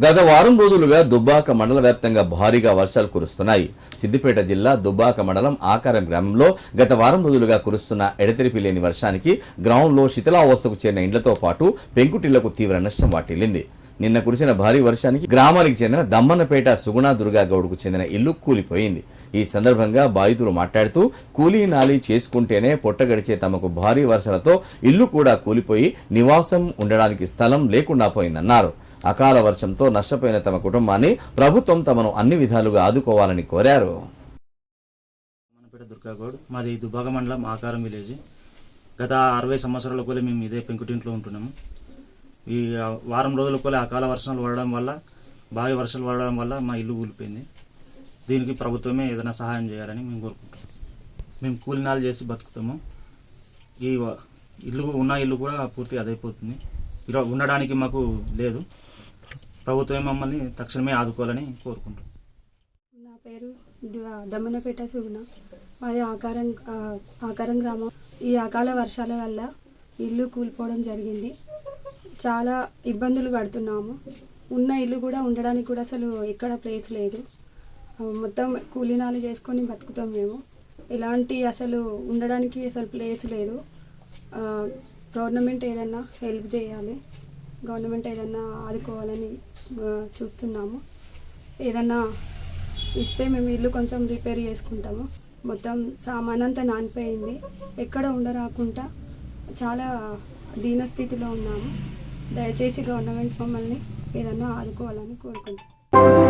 గత వారం రోజులుగా దుబ్బాక మండల వ్యాప్తంగా భారీగా వర్షాలు కురుస్తున్నాయి. సిద్దిపేట జిల్లా దుబ్బాక మండలం ఆకారం గ్రామంలో గత వారం రోజులుగా కురుస్తున్న ఎడతెరిపి లేని వర్షానికి గ్రామంలో శిథిలావస్థకు చేరిన ఇండ్లతో పాటు పెంకుటిళ్ళకు తీవ్ర నష్టం వాటిల్లింది. నిన్న కురిసిన భారీ వర్షానికి గ్రామానికి చెందిన దమ్మన్నపేట సుగుణ దుర్గా చెందిన ఇల్లు కూలిపోయింది. ఈ సందర్భంగా బాధితులు మాట్లాడుతూ కూలీ నాలి చేసుకుంటేనే పొట్ట గడిచే తమకు భారీ వర్షాలతో ఇల్లు కూడా కూలిపోయి నివాసం ఉండడానికి స్థలం లేకుండా పోయిందన్నారు. అకాల వర్షంతో నష్టపోయిన తమ కుటుంబాన్ని ప్రభుత్వం తమను అన్ని విధాలుగా ఆదుకోవాలని కోరారు. మనపేట దుర్గాగౌడ్ మాది దుబ్బాక మండలం ఆకారం విలేజ్. గత అరవై సంవత్సరాల కూడా మేము ఇదే పెంకుటింట్లో ఉంటున్నాము. ఈ వారం రోజుల కూడా అకాల వర్షాలు పడడం వల్ల భారీ వర్షాలు పడడం వల్ల మా ఇల్లు కూలిపోయింది దీనికి ప్రభుత్వమే ఏదైనా సహాయం చేయాలని మేము కోరుకుంటాం మేము కూలినాలు చేసి బతుకుతాము. ఈ ఇల్లు ఉన్న ఇల్లు కూడా పూర్తి అదైపోతుంది. ఇలా ఉండడానికి మాకు లేదు. ప్రభుత్వమే మమ్మల్ని తక్షణమే ఆదుకోవాలని కోరుకుంటున్నాం. నా పేరు దమ్మనపేట సుగుణ. మాది ఆకారం ఆకారం గ్రామం. ఈ అకాల వర్షాల వల్ల ఇల్లు కూలిపోవడం జరిగింది. చాలా ఇబ్బందులు పడుతున్నాము. ఉన్న ఇల్లు కూడా ఉండడానికి కూడా అసలు ఎక్కడ ప్లేస్ లేదు. మొత్తం కూలీనాలు చేసుకొని బతుకుతాం మేము. ఎలాంటి అసలు ఉండడానికి అసలు ప్లేస్ లేదు. గవర్నమెంట్ ఏదన్నా హెల్ప్ చేయాలి. గవర్నమెంట్ ఏదన్నా ఆదుకోవాలని చూస్తున్నాము. ఏదన్నా ఇస్తే మేము ఇల్లు కొంచెం రిపేర్ చేసుకుంటాము. మొత్తం సామాన్ అంతా నానిపోయింది. ఎక్కడ ఉండరాకుండా చాలా దీనస్థితిలో ఉన్నాము. దయచేసి గవర్నమెంట్ మమ్మల్ని ఏదన్నా ఆదుకోవాలని కోరుకుంటున్నాం